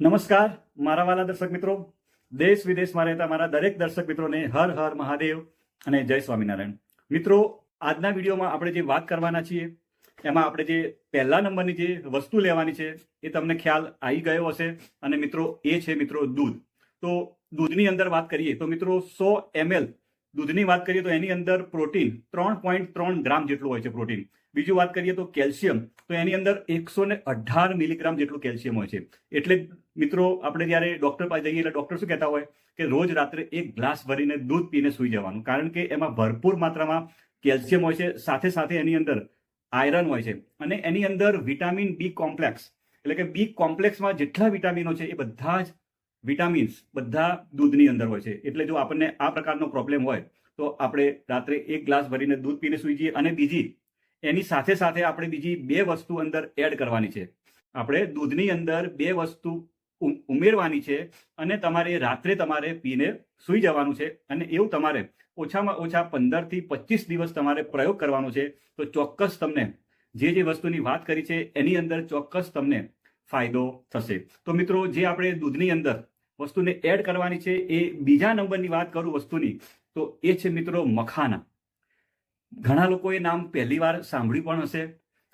નમસ્કાર, મારા વાલા દર્શક મિત્રો. દેશ વિદેશમાં રહેતા મારા દરેક દર્શક મિત્રોને હર હર મહાદેવ અને જય સ્વામિનારાયણ. મિત્રો, આજના વિડીયોમાં આપણે જે વાત કરવાના છીએ, એમાં આપણે જે પહેલા નંબરની જે વસ્તુ લેવાની છે, એ તમને ખ્યાલ આવી ગયો હશે. અને મિત્રો, એ છે મિત્રો દૂધ. તો દૂધની અંદર વાત કરીએ તો મિત્રો, સો એમએલ દૂધની વાત કરીએ તો એની અંદર પ્રોટીન ત્રણ પોઈન્ટ ત્રણ ગ્રામ જેટલું હોય છે પ્રોટીન. બીજું વાત કરીએ તો કેલ્શિયમ, તો એની અંદર એકસો ને અઢાર મિલીગ્રામ જેટલું કેલ્શિયમ હોય છે. એટલે મિત્રો, આપણે જ્યારે ડોક્ટર પાસે જઈએ એટલે ડોક્ટર શું કહેતા હોય કે રોજ રાત્રે એક ગ્લાસ ભરીને દૂધ પીને સૂઈ જવાનું. કારણ કે એમાં ભરપૂર માત્રામાં કેલ્શિયમ હોય છે, સાથે સાથે એની અંદર આયરન હોય છે. અને એની અંદર વિટામિન બી કોમ્પ્લેક્સ, એટલે કે બી કોમ્પ્લેક્સમાં જેટલા વિટામિનો છે એ બધા જ વિટામિન્સ બધા દૂધની અંદર હોય છે. એટલે જો આપણને આ પ્રકારનો પ્રોબ્લેમ હોય, તો આપણે રાત્રે એક ગ્લાસ ભરીને દૂધ પીને સૂઈ જઈએ અને બીજી એની સાથે સાથે આપણે બીજી બે વસ્તુ અંદર એડ કરવાની છે. આપણે દૂધની અંદર બે વસ્તુ ઉમેરવાની છે અને તમારે રાત્રે તમારે પીને સૂઈ જવાનું છે. અને એવું તમારે ઓછામાં ઓછા પંદરથી પચીસ દિવસ તમારે પ્રયોગ કરવાનો છે. તો ચોક્કસ તમને જે જે વસ્તુની વાત કરી છે, એની અંદર ચોક્કસ તમને ફાયદો થશે. તો મિત્રો, જે આપણે દૂધની અંદર વસ્તુને એડ કરવાની છે, એ બીજા નંબરની વાત કરું વસ્તુની, તો એ છે મિત્રો મખાના. ઘણા લોકો એ નામ પહેલી વાર સાંભળ્યું પણ હશે,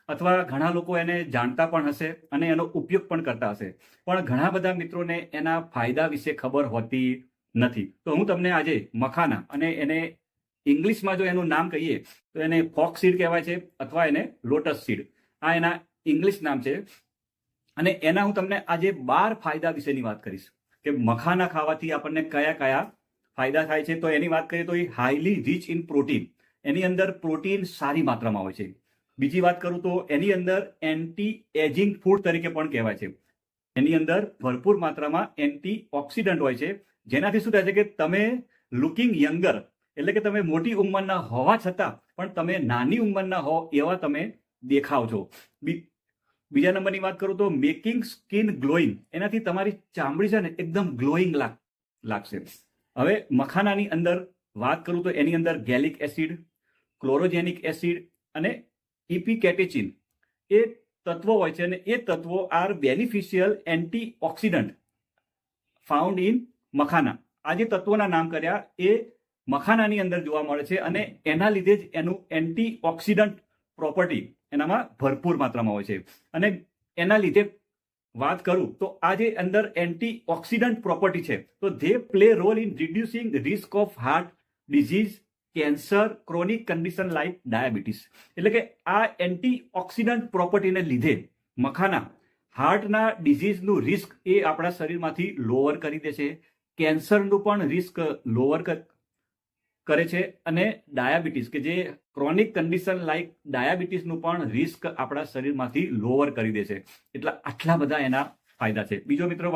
અથવા ઘણા લોકો એને જાણતા પણ હશે અને એનો ઉપયોગ પણ કરતા હશે. પણ ઘણા બધા મિત્રોને એના ફાયદા વિશે ખબર હોતી નથી. તો હું તમને આજે મખાના અને એને ઇંગ્લિશમાં જો એનું નામ કહીએ, તો એને ફોક સીડ કહેવાય છે અથવા એને લોટસ સીડ. આ એના ઇંગ્લિશ નામ છે. અને એના હું તમને આજે બાર ફાયદા વિશેની વાત કરીશ. કે મખાના ખાવાથી આપણને કયા કયા ફાયદા થાય છે? તો એની વાત કરીએ તો એ હાઈલી રીચ ઇન પ્રોટીન એની અંદર પ્રોટીન સારી માત્રામાં હોય છે. બીજી વાત કરું તો એની અંદર એન્ટી એજિંગ ફૂડ તરીકે પણ કહેવાય છે. એની અંદર ભરપૂર માત્રામાં એન્ટી ઓક્સિડન્ટ હોય છે. જેનાથી શું થાય છે કે તમે લુકિંગ યંગર એટલે કે તમે મોટી ઉંમરના હોવા છતાં પણ તમે નાની ઉંમરના હો એવા તમે દેખાવ છો. બીજા નંબરની વાત કરું તો મેકિંગ સ્કિન ગ્લોઈંગ એનાથી તમારી ચામડી છે ને એકદમ ગ્લોઈંગ લાગશે. હવે મખાનાની અંદર વાત કરું તો એની અંદર ગેલિક એસિડ, ક્લોરોજેનિક એસિડ અને ઇપિકેટેચિન. એ તત્વો હોય છે અને એ તત્વો are beneficial antioxidant found in makhana. આ જે તત્વોના નામ કર્યા એ મખાનાની અંદર જોવા મળે છે અને એના લીધે જ એનું એન્ટી ઓક્સિડન્ટ પ્રોપર્ટી એનામાં ભરપૂર માત્રામાં હોય છે. અને એના લીધે વાત કરું તો આ જે અંદર એન્ટી ઓક્સિડન્ટ પ્રોપર્ટી છે. તો they play role in reducing risk of heart disease, cancer, chronic condition like diabetes. એટલે કે આ એન્ટી ઓક્સિડન્ટ પ્રોપર્ટીને લીધે મખાના હાર્ટના ડિઝીઝનું રિસ્ક એ આપણા શરીરમાંથી લોઅર કરી દે છે. કેન્સરનું પણ રિસ્ક લોઅર કરે છે અને ડાયાબિટીસ, કે જે ક્રોનિક કન્ડિશન લાઇક ડાયાબિટીસનું પણ રિસ્ક આપણા શરીરમાંથી લોઅર કરી દે છે. એટલે આટલા બધા એના ફાયદા છે. બીજો મિત્રો,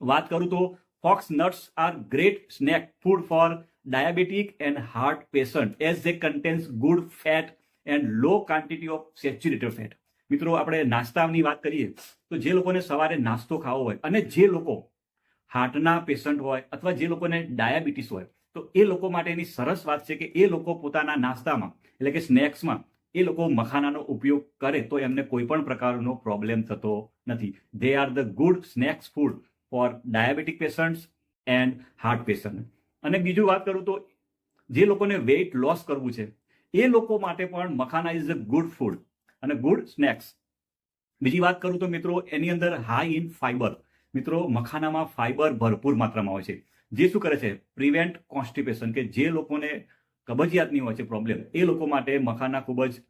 વાત કરું તો fox nuts are great snack food for diabetic and heart patient as they contains good fat and low quantity of saturated fat મિત્રો, આપણે નાસ્તાની વાત કરીએ, તો જે લોકોને સવારે નાસ્તો ખાવો હોય અને જે લોકો હાર્ટના પેશન્ટ હોય અથવા જે લોકોને ડાયાબિટીસ હોય તો એ લોકો માટેની સરસ વાત છે કે એ લોકો પોતાના નાસ્તામાં, એટલે કે સ્નેક્સમાં, એ લોકો મખાનાનો ઉપયોગ કરે તો એમને કોઈ પણ પ્રકારનો પ્રોબ્લેમ થતો નથી. They are the good snacks food for diabetic patients and heart patient અને બીજું વાત કરું તો, જે લોકોને વેઇટ લોસ કરવું છે, એ લોકો માટે પણ makhana is a good food અને ગુડ સ્નેક્સ બીજી વાત કરું તો મિત્રો, એની અંદર હાઈ ઇન ફાઈબર મિત્રો, મખાનામાં ફાઈબર ભરપૂર માત્રામાં હોય છે. જે શું કરે છે? પ્રિવેન્ટ કોન્સ્ટિપેશન કે જે લોકોને કબજિયાતની હોય છે પ્રોબ્લેમ એ લોકો માટે મખાના ખૂબ જ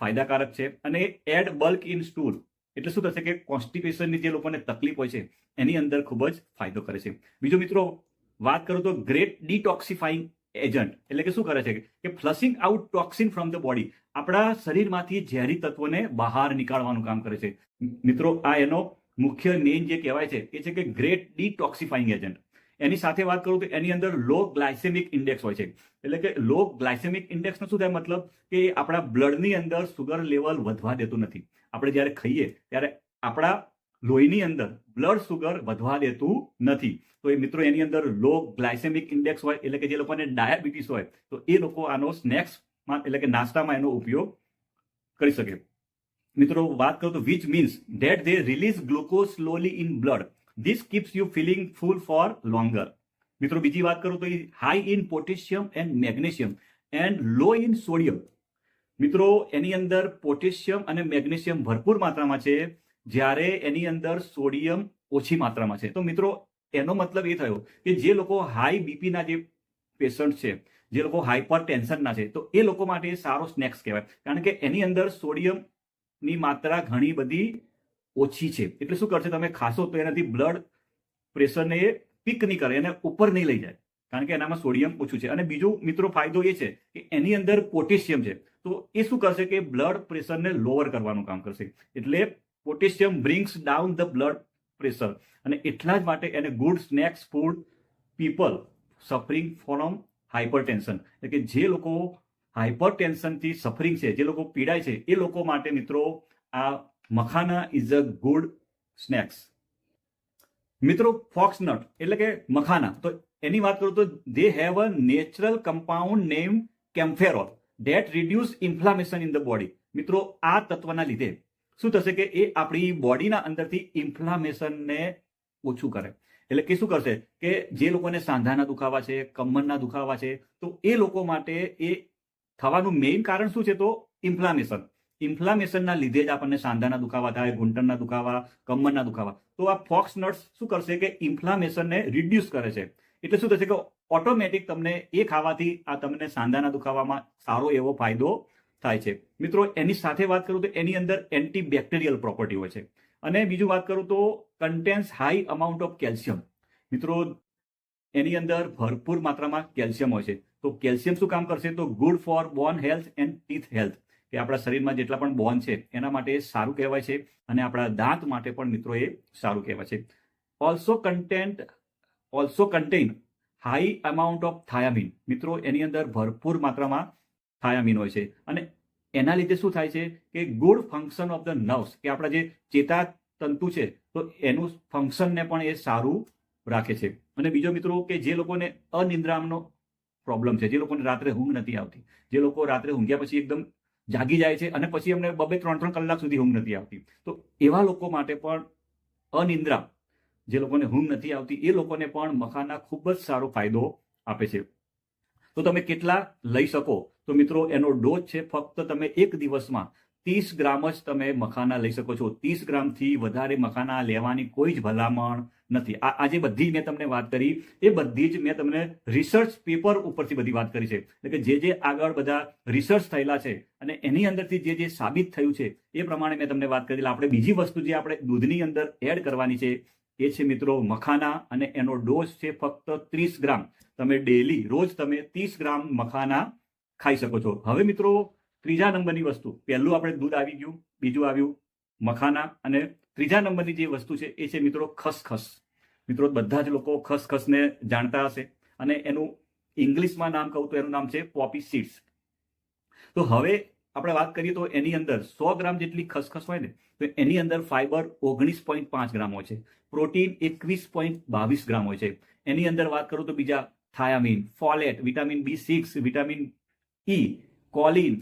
ફાયદાકારક છે. અને એડ બલ્ક ઇન સ્ટૂલ એટલે શું થશે કે કોન્સ્ટિપેશનની જે લોકોને તકલીફ હોય છે, એની અંદર ખૂબ જ ફાયદો કરે છે. બીજો મિત્રો, વાત કરું તો ગ્રેટ ડિટોક્સિફાઈંગ એજન્ટ એટલે કે શું કરે છે? કે flushing out toxin from the body આપણા શરીરમાંથી ઝેરી તત્વોને બહાર નીકાળવાનું કામ કરે છે. મિત્રો, આ એનો મુખ્ય મેઇન જે કહેવાય છે, એ છે કે ગ્રેટ ડિટોક્સિફાઈંગ એજન્ટ એની સાથે વાત કરું તો એની અંદર લો ગ્લાયસેમિક ઇન્ડેક્સ હોય છે. એટલે કે લો ગ્લાયસેમિક ઇન્ડેક્સનો શું થાય મતલબ કે આપણા બ્લડની અંદર સુગર લેવલ વધવા દેતું નથી. આપણે જ્યારે ખાઈએ ત્યારે આપણા લોહીની અંદર બ્લડ સુગર વધવા દેતું નથી. તો એ મિત્રો એની અંદર લો ગ્લાયસેમિક ઇન્ડેક્સ હોય, એટલે કે જે લોકોને ડાયાબિટીસ હોય, તો એ લોકો આનો સ્નેક્સમાં એટલે કે નાસ્તામાં એનો ઉપયોગ કરી શકે. મિત્રો વાત કરું તો which means that they release glucose slowly in blood this keeps you feeling full for longer મિત્રો, બીજી વાત કરું તો એ high in potassium and magnesium and low in sodium મિત્રો, એની અંદર પોટેશિયમ અને મેગ્નેશિયમ ભરપૂર માત્રામાં છે, જ્યારે એની અંદર સોડિયમ ઓછી માત્રામાં છે. તો મિત્રો, એનો મતલબ એ થયો કે જે લોકો હાઈ બીપીના જે પેશન્ટ છે, જે લોકો હાઈપર ટેન્શનના છે, તો એ લોકો માટે સારો સ્નેક્સ કહેવાય. કારણ કે એની અંદર સોડિયમની માત્રા ઘણી બધી ઓછી છે. એટલે શું કરશે? તમે ખાશો તો એનાથી બ્લડ પ્રેશરને એ પીક નહીં કરે, એને ઉપર નહીં લઈ જાય. કારણ કે એનામાં સોડિયમ ઓછું છે. અને બીજું મિત્રો ફાયદો એ છે કે એની અંદર પોટેશિયમ છે. તો એ શું કરશે કે બ્લડ પ્રેશરને લોઅર કરવાનું કામ કરશે. એટલે potassium brings down the blood pressure અને એટલા જ માટે એને good snacks food people suffering from hypertension એટલે કે જે લોકો હાઇપર ટેન્શનથી સફરિંગ છે, જે લોકો પીડાય છે, એ લોકો માટે મિત્રો આ makhana is a good snacks મિત્રો ફોક્સનટ એટલે કે મખાના. તો એની વાત કરું તો they have a natural compound name kaempferol that reduce inflammation in the body મિત્રો, આ તત્વના લીધે શું થશે કે એ આપણી બોડીના અંદરથી ઇન્ફ્લામેશનને ઓછું કરે. એટલે કે શું કરશે કે જે લોકોને સાંધાના દુખાવા છે, કમરના દુખાવા છે, તો એ લોકો માટે એ થવાનું મેઇન કારણ શું છે તો ઇન્ફ્લામેશન ઇન્ફ્લામેશનના લીધે જ આપણને સાંધાના દુખાવા થાય, ઘૂંટણના દુખાવા, કમરના દુખાવા. તો આ ફોક્સ નટ્સ શું કરશે કે ઇન્ફ્લામેશનને રિડ્યુસ કરે છે. એટલે શું થશે કે ઓટોમેટિક તમને એ ખાવાથી આ તમને સાંધાના દુખાવામાં સારો એવો ફાયદો થાય છે. મિત્રો, એની સાથે વાત કરું તો એની અંદર એન્ટીબેક્ટેરિયલ પ્રોપર્ટી હોય છે. અને બીજું વાત કરું તો contains high amount of calcium મિત્રો, એની અંદર ભરપૂર માત્રામાં કેલ્શિયમ હોય છે. તો કેલ્શિયમ શું કામ કરશે? તો good for bone health and teeth health કે આપણા શરીરમાં જેટલા પણ બોન છે, એના માટે સારું કહેવાય છે અને આપણા દાંત માટે પણ મિત્રો એ સારું કહેવાય છે. Also content also contain high amount of thiamine મિત્રો, એની અંદર ભરપૂર માત્રામાં થાયામીન હોય છે. અને એના લીધે શું થાય છે કે good function of the nerves કે આપણા જે ચેતા તંતુ છે, તો એનું ફંક્શનને પણ એ સારું રાખે છે. અને બીજો મિત્રો કે જે લોકોને અનિંદ્રામનો પ્રોબ્લેમ છે, જે લોકોને રાત્રે ઊંઘ નથી આવતી, જે લોકો રાત્રે ઊંઘ્યા પછી એકદમ જાગી જાય છે અને પછી એમને બબે ત્રણ ત્રણ કલાક સુધી ઊંઘ નથી આવતી. તો એવા લોકો માટે પણ અનિદ્રા જે લોકોને ઊંઘ નથી આવતી, એ લોકોને પણ મખાના ખૂબ જ સારો ફાયદો આપે છે. તો તમે કેટલા લઈ શકો? તો મિત્રો, એનો ડોઝ છે ફક્ત તમે એક દિવસમાં ત્રીસ ગ્રામ જ તમે મખાના લઈ શકો છો. ત્રીસ ગ્રામથી વધારે મખાના લેવાની કોઈ જ ભલામણ નથી. આ આજે બધી મેં તમને વાત કરી, એ બધી જ મેં તમને રિસર્ચ પેપર ઉપરથી બધી વાત કરી છે. એટલે કે જે જે આગળ બધા રિસર્ચ થયેલા છે અને એની અંદરથી જે જે સાબિત થયું છે, એ પ્રમાણે મેં તમને વાત કરી આપણે બીજી વસ્તુ જે આપણે દૂધની અંદર એડ કરવાની છે, એ છે મિત્રો મખાના અને એનો ડોઝ છે ફક્ત ત્રીસ ગ્રામ. તમે ડેલી રોજ તમે ત્રીસ ગ્રામ મખાના ખાઈ શકો છો. હવે મિત્રો, ત્રીજા નંબરની વસ્તુ. પહેલું આપણે દૂધ આવી ગયું, બીજું આવ્યું મખાના અને ત્રીજા નંબરની જે વસ્તુ છે, એ છે મિત્રો ખસખસ. મિત્રો, બધા જ લોકો ખસખસને જાણતા હશે અને એનું ઇંગ્લિશમાં નામ કહું તો એનું નામ છે પોપી સીડ્સ. તો હવે આપણે વાત કરીએ તો એની અંદર સો ગ્રામ જેટલી ખસખસ હોય ને, તો એની અંદર ફાઈબર ઓગણીસ પોઈન્ટ પાંચ ગ્રામ હોય છે. પ્રોટીન એકવીસ પોઈન્ટ બાવીસ ગ્રામ હોય છે. એની અંદર વાત કરું તો બીજા thiamine, folate, vitamin B six, vitamin E, choline,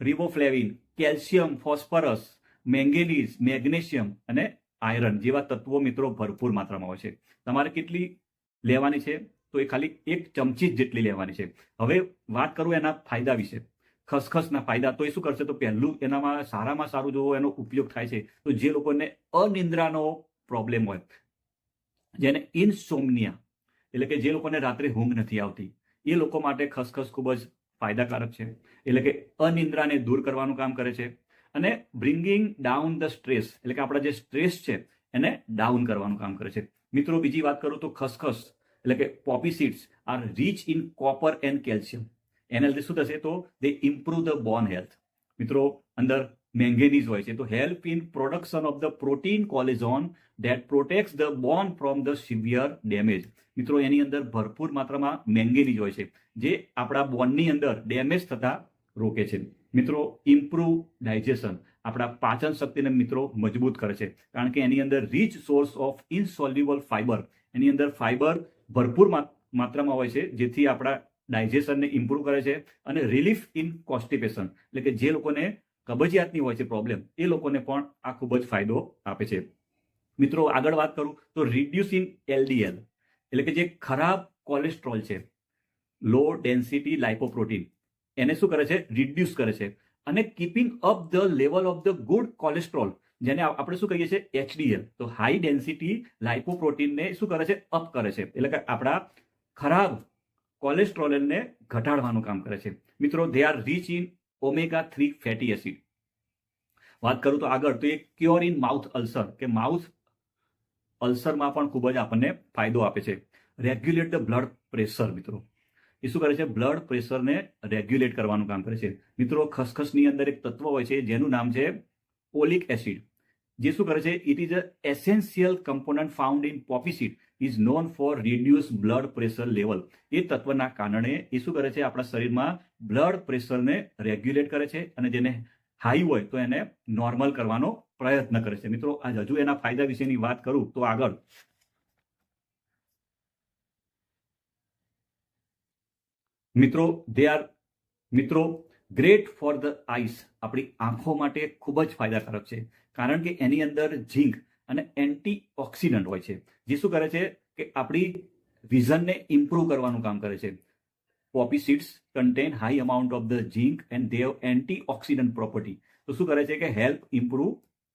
riboflavin, calcium, phosphorus manganese, magnesium અને આયરન જેવા તત્વો મિત્રો ભરપૂર માત્રામાં હોય છે. તમારે કેટલી લેવાની છે? તો એ ખાલી એક ચમચી જ જેટલી લેવાની છે. હવે વાત કરું એના ફાયદા વિશે. ખસખસના ફાયદા. તો એ શું કરશે? તો પહેલું એનામાં સારામાં સારું જો એનો ઉપયોગ થાય છે. તો જે લોકોને અનિંદ્રાનો પ્રોબ્લેમ હોય, જેને ઇનસોમનિયા એટલે કે જે લોકોને રાત્રે ઊંઘ નથી આવતી, એ લોકો માટે ખસખસ ખૂબ જ ફાયદાકારક છે. એટલે કે અનિંદ્રાને દૂર કરવાનું કામ કરે છે. અને બ્રિંગિંગ ડાઉન ધ સ્ટ્રેસ એટલે કે આપણા જે સ્ટ્રેસ છે, એને ડાઉન કરવાનું કામ કરે છે. મિત્રો, બીજી વાત કરું તો ખસખસ, એટલે કે poppy seeds are rich in copper and calcium એના લીધે શું થશે? તો they improve the bone health મિત્રો, અંદર મેંગેનીઝ હોય છે, તો help in production of the protein collagen that protect the bone from the severe damage મિત્રો, એની અંદર ભરપૂર માત્રામાં મેંગેનીઝ હોય છે, જે આપણા બોનની અંદર ડેમેજ થતા રોકે છે. મિત્રો ઇમ્પ્રુવ ડાયજેશન આપણા પાચન શક્તિને મિત્રો મજબૂત કરે છે. કારણ કે એની અંદર rich source of insoluble fibre એની અંદર ફાઇબર ભરપૂર માત્રામાં હોય છે, જેથી આપણા ડાયજેશનને ઇમ્પ્રુવ કરે છે અને રિલીફ ઇન કોન્સ્ટિપેશન એટલે કે જે લોકોને કબજિયાતની હોય છે પ્રોબ્લેમ એ લોકોને પણ આ ખૂબ જ ફાયદો આપે છે. મિત્રો, આગળ વાત કરું તો રિડ્યુસ ઇન એલડીએલ એટલે કે જે ખરાબ કોલેસ્ટ્રોલ છે. લો ડેન્સિટી લાઇપોપ્રોટીન એને શું કરે છે? રિડ્યુસ કરે છે. અને keeping up the level of the good cholesterol જેને આપણે શું કહીએ છીએ? એચડીએલ તો હાઈ ડેન્સિટી લાઇપોપ્રોટીનને શું કરે છે? અપ કરે છે. એટલે કે આપણા ખરાબ કોલેસ્ટ્રોલને ઘટાડવાનું કામ કરે છે. મિત્રો they are rich in omega three fatty acid વાત કરું તો આગળ, તો એ ક્યોર ઇન માઉથ અલ્સર કે માઉથ અલ્સરમાં પણ ખૂબ જ આપણને ફાયદો આપે છે. રેગ્યુલેટ ધ બ્લડ પ્રેશર મિત્રો. એ શું કરે છે? બ્લડ પ્રેશરને રેગ્યુલેટ કરવાનું કામ કરે છે. મિત્રો, ખસખસની અંદર એક તત્વ હોય છે, જેનું નામ છે ઓલિક એસિડ. જે શું કરે છે? It is a essential component found in poppy seed is known for reduce blood pressure level એ તત્વના કારણે એ શું કરે છે? આપણા શરીરમાં બ્લડ પ્રેશરને રેગ્યુલેટ કરે છે અને જેને હાઈ હોય તો એને નોર્મલ કરવાનો પ્રયત્ન કરે છે. મિત્રો આજ હજુ એના ફાયદા વિશેની વાત કરું તો આગળ. મિત્રો દે આર મિત્રો ગ્રેટ ફોર ધ આઈસ આપણી આંખો માટે ખૂબ જ ફાયદાકારક છે. કારણ કે એની અંદર ઝીંક અને એન્ટી ઓક્સિડન્ટ હોય છે. જે શું કરે છે કે આપણી વિઝનને ઇમ્પ્રૂવ કરવાનું કામ કરે છે. Poppy seeds contain high amount of the zinc and they've antioxidant property તો શું કરે છે કે હેલ્પ ઇમ્પ્રૂવ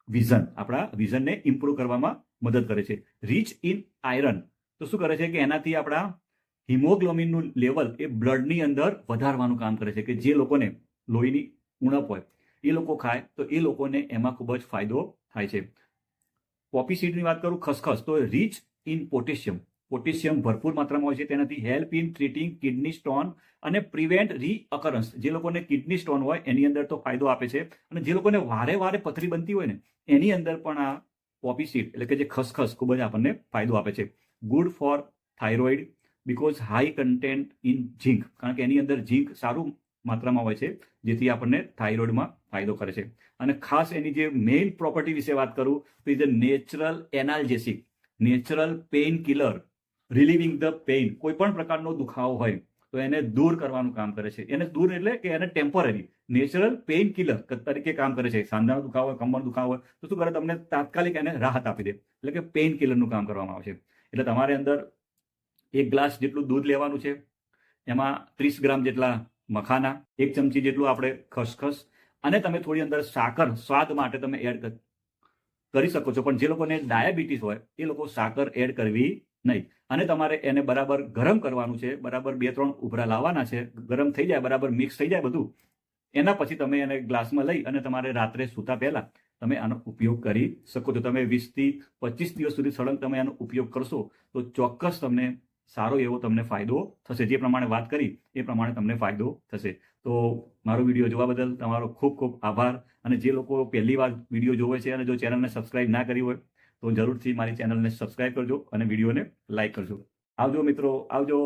વિઝન આપણા વિઝનને ઇમ્પ્રૂવ કરવામાં મદદ કરે છે. રીચ ઇન આયરન તો શું કરે છે કે એનાથી આપણા હિમોગ્લોબિનનું લેવલ એ બ્લડની અંદર વધારવાનું કામ કરે છે કે જે લોકોને લોહીની ઉણપ હોય, એ લોકો ખાય તો એ લોકોને એમાં ખૂબ જ ફાયદો થાય છે. પોપી સીડની વાત કરું, ખસખસ, તો રીચ ઇન પોટેશિયમ પોટેશિયમ ભરપૂર માત્રામાં હોય છે, તેનાથી help in treating kidney stone અને પ્રિવેન્ટ રીઅકરન્સ જે લોકોને કિડની સ્ટોન હોય, એની અંદર તો ફાયદો આપે છે. અને જે લોકોને વારે વારે પથરી બનતી હોય ને, એની અંદર પણ આ પોપી સીડ એટલે કે જે ખસખસ, ખૂબ જ આપણને ફાયદો આપે છે. Good for thyroid because high content in zinc કારણ કે એની અંદર ઝીંક સારું માત્રામાં હોય છે, જેથી આપણને થાઇરોઇડમાં ફાયદો કરે છે. અને ખાસ એની જે મેઇન પ્રોપર્ટી વિશે વાત કરું, તો is a natural analgesic natural painkiller relieving the pain કોઈ પણ પ્રકારનો દુખાવો હોય, તો એને દૂર કરવાનું કામ કરે છે. એને દૂર એટલે કે એને ટેમ્પરરી નેચરલ પેઇન કિલર તરીકે કામ કરે છે. સાંધાનો દુખાવો હોય કમર દુખાવો હોય, તો શું કરે? તમને તાત્કાલિક એને રાહત આપી દે. એટલે કે પેઇન કિલરનું કામ કરવામાં આવે છે. એટલે તમારે અંદર એક ગ્લાસ જેટલું દૂધ લેવાનું છે, એમાં ત્રીસ ગ્રામ જેટલા મખાના, એક ચમચી જેટલું આપણે ખસખસ, અને તમે થોડી અંદર સાકર, સ્વાદ માટે તમે એડ કરી શકો છો. પણ જે લોકોને ડાયાબિટીસ હોય, એ લોકો સાકર એડ કરવી નહીં. અને તમારે એને બરાબર ગરમ કરવાનું છે, બરાબર બે ત્રણ ઉભરા લાવવાના છે, ગરમ થઈ જાય, બરાબર મિક્સ થઈ જાય બધું, એના પછી તમે એને ગ્લાસમાં લઈ અને તમારે રાત્રે સૂતા પહેલા તમે આનો ઉપયોગ કરી શકો છો. તમે વીસથી પચીસ દિવસ સુધી સળંગ તમે આનો ઉપયોગ કરશો, તો ચોક્કસ તમને સારો એવો તમને ફાયદો થશે. જે પ્રમાણે વાત કરી, એ પ્રમાણે તમને ફાયદો થશે. તો મારો વીડિયો જોવા બદલ તમારો ખૂબ ખૂબ આભાર. અને જે લોકો પહેલી વાર વીડિયો જોવે છે અને જો ચેનલને સબસ્ક્રાઇબ ના કરી હોય, તો જરૂરથી મારી ચેનલને સબસ્ક્રાઇબ કરજો અને વિડીયોને લાઇક કરજો. આવજો મિત્રો, આવજો.